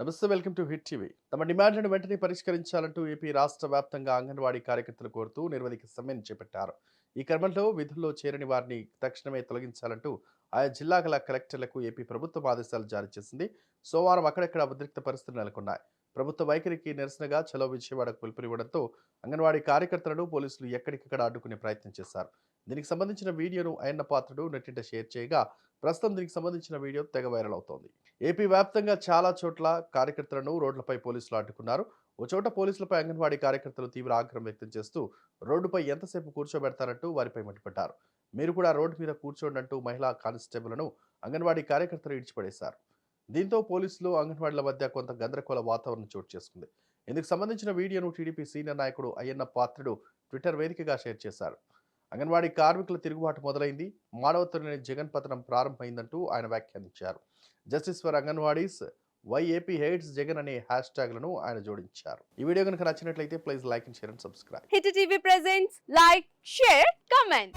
నమస్తే welcome to hit TV. తమ డిమాండ్లను వెంటనే పరిష్కరించాలంటూ ఏపీ రాష్ట్ర వ్యాప్తంగా అంగన్వాడీ కార్యకర్తలు కోరుతూ నిర్వధిక సమ్మెను చేపట్టారు. ఈ క్రమంలో విధుల్లో చేరని వారిని తక్షణమే తొలగించాలంటూ ఆయా జిల్లా గల కలెక్టర్లకు ఏపీ ప్రభుత్వం ఆదేశాలు జారీ చేసింది. సోమవారం అక్కడక్కడ ఉద్రిక్త పరిస్థితులు నెలకొన్నాయి. ప్రభుత్వ వైఖరికి నిరసనగా చలో విజయవాడకు పిలుపునివ్వడంతో అంగన్వాడీ కార్యకర్తలను పోలీసులు ఎక్కడికక్కడ అడ్డుకునే ప్రయత్నం చేశారు. దీనికి సంబంధించిన వీడియోను అయన్న పాత్రుడు నెట్టింట షేర్ చేయగా ప్రస్తుతం దీనికి సంబంధించిన వీడియో తెగ వైరల్ అవుతోంది. ఏపీ వ్యాప్తంగా చాలా చోట్ల కార్యకర్తలను రోడ్లపై పోలీసులు అడ్డుకున్నారు. ఓ చోట పోలీసులపై అంగన్వాడీ కార్యకర్తలు తీవ్ర ఆగ్రహం వ్యక్తం చేస్తూ రోడ్డుపై ఎంతసేపు కూర్చోబెడతారంటూ వారిపై మండిపడ్డారు. మీరు కూడా రోడ్డు మీద కూర్చోండి అంటూ మహిళా కానిస్టేబుల్ను అంగన్వాడీ కార్యకర్తలు ఇడిచిపడేశారు. దీంతో పోలీసులు అంగన్వాడీల మధ్య కొంత గందరగోళ వాతావరణం చోటు చేసుకుంది. ఇందుకు సంబంధించిన వీడియోను టీడీపీ సీనియర్ నాయకుడు అయ్యన్న పాత్రుడు ట్విట్టర్ వేదికగా షేర్ చేశారు. అంగన్వాడీ కార్మికుల తిరుగుబాటు మొదలైంది. మానవత్వలేని జగన్ పతనం ప్రారంభమైందంటూ ఆయన వ్యాఖ్యానించారు. Justice for anganwadis YAP hates Jagan అనే హ్యాష్ ట్యాగ్లను ఆయన జోడించారు. ఈ వీడియో కనుక నచ్చినట్లయితే please like and share and subscribe. Hit TV presents like share comment.